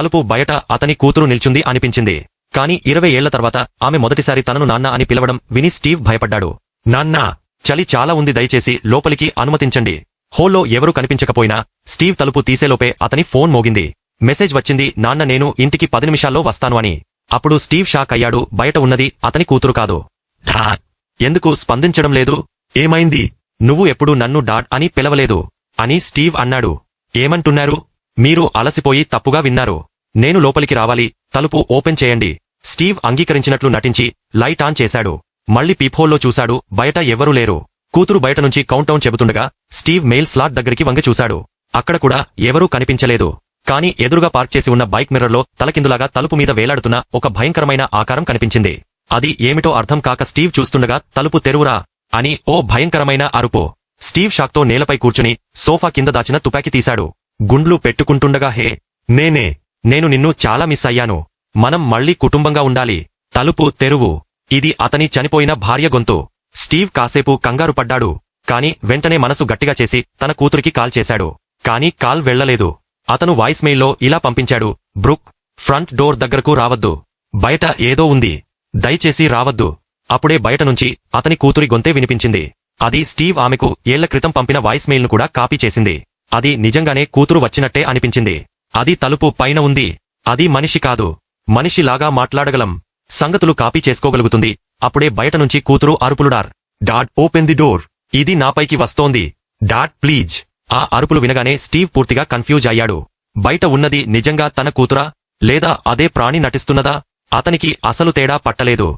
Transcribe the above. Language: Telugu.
తలుపు బయట అతని కూతురు నిల్చుంది అనిపించింది. కాని ఇరవై ఏళ్ళ తర్వాత ఆమె మొదటిసారి తనను నాన్న అని పిలవడం విని స్టీవ్ భయపడ్డాడు. నాన్నా చలి చాలా ఉంది దయచేసి లోపలికి అనుమతించండి. హోల్లో ఎవరూ కనిపించకపోయినా స్టీవ్ తలుపు తీసేలోపే అతని ఫోన్ మోగింది. మెసేజ్ వచ్చింది నాన్న నేను ఇంటికి పది నిమిషాల్లో వస్తాను అని. అప్పుడు స్టీవ్ షాక్ అయ్యాడు బయట ఉన్నది అతని కూతురు కాదు. ఎందుకు స్పందించడం లేదు? ఏమైంది? నువ్వు ఎప్పుడు నన్ను డాడ్ అని పిలవలేదు అని స్టీవ్ అన్నాడు. ఏమంటున్నారు? మీరు అలసిపోయి తప్పుగా విన్నారు. నేను లోపలికి రావాలి తలుపు ఓపెన్ చేయండి. స్టీవ్ అంగీకరించినట్లు నటించి లైట్ ఆన్ చేశాడు. మళ్ళీ పీప్హోల్లో చూశాడు బయట ఎవరూ లేరు. కూతురు బయట నుంచి కౌంటౌన్ చెబుతుండగా స్టీవ్ మెయిల్ స్లాట్ దగ్గరికి వంగి చూశాడు. అక్కడ కూడా ఎవరూ కనిపించలేదు. కాని ఎదురుగా పార్క్ చేసి ఉన్న బైక్ మిర్రర్లో తలకిందులాగా తలుపు మీద వేలాడుతున్న ఒక భయంకరమైన ఆకారం కనిపించింది. అది ఏమిటో అర్థం కాక స్టీవ్ చూస్తుండగా తలుపు తెరువురా అని ఓ భయంకరమైన అరుపు. స్టీవ్ షాక్తో నేలపై కూర్చుని సోఫా కింద దాచిన తుపాకీ తీశాడు. గుండ్లు పెట్టుకుంటుండగా హే నేనే నేను నిన్ను చాలా మిస్ అయ్యాను. మనం మళ్ళీ కుటుంబంగా ఉండాలి. తలుపు తెరువు. ఇది అతని చనిపోయిన భార్య గొంతు. స్టీవ్ కాసేపు కంగారు పడ్డాడు. కాని వెంటనే మనసు గట్టిగా చేసి తన కూతురికి కాల్ చేశాడు. కాని కాల్ వెళ్ళలేదు అతను వాయిస్మెయిల్లో ఇలా పంపించాడు. బ్రుక్ ఫ్రంట్ డోర్ దగ్గరకు రావద్దు. బయట ఏదో ఉంది. దయచేసి రావద్దు. అప్పుడే బయట నుంచి అతని కూతురి గొంతే వినిపించింది. అది స్టీవ్ ఆమెకు ఏళ్ళ క్రితం పంపిన వాయిస్మెయిల్ను కూడా కాపీ చేసింది. అది నిజంగానే కూతురు వచ్చినట్టే అనిపించింది. అది తలుపు పైన ఉంది. అది మనిషి కాదు. మనిషిలాగా మాట్లాడగలం. సంగతులు కాపీ చేసుకోగలుగుతుంది. అప్పుడే బయట నుంచి కూతురు అరుపులుడార్. Dad open the door. ఇది నాపైకి వస్తోంది. Dad please. ఆ అరుపులు వినగానే స్టీవ్ పూర్తిగా కన్ఫ్యూజ్ అయ్యాడు. బయట ఉన్నది నిజంగా తన కూతురా? లేదా అదే ప్రాణి నటిస్తున్నదా? అతనికి అసలు తేడా పట్టలేదు.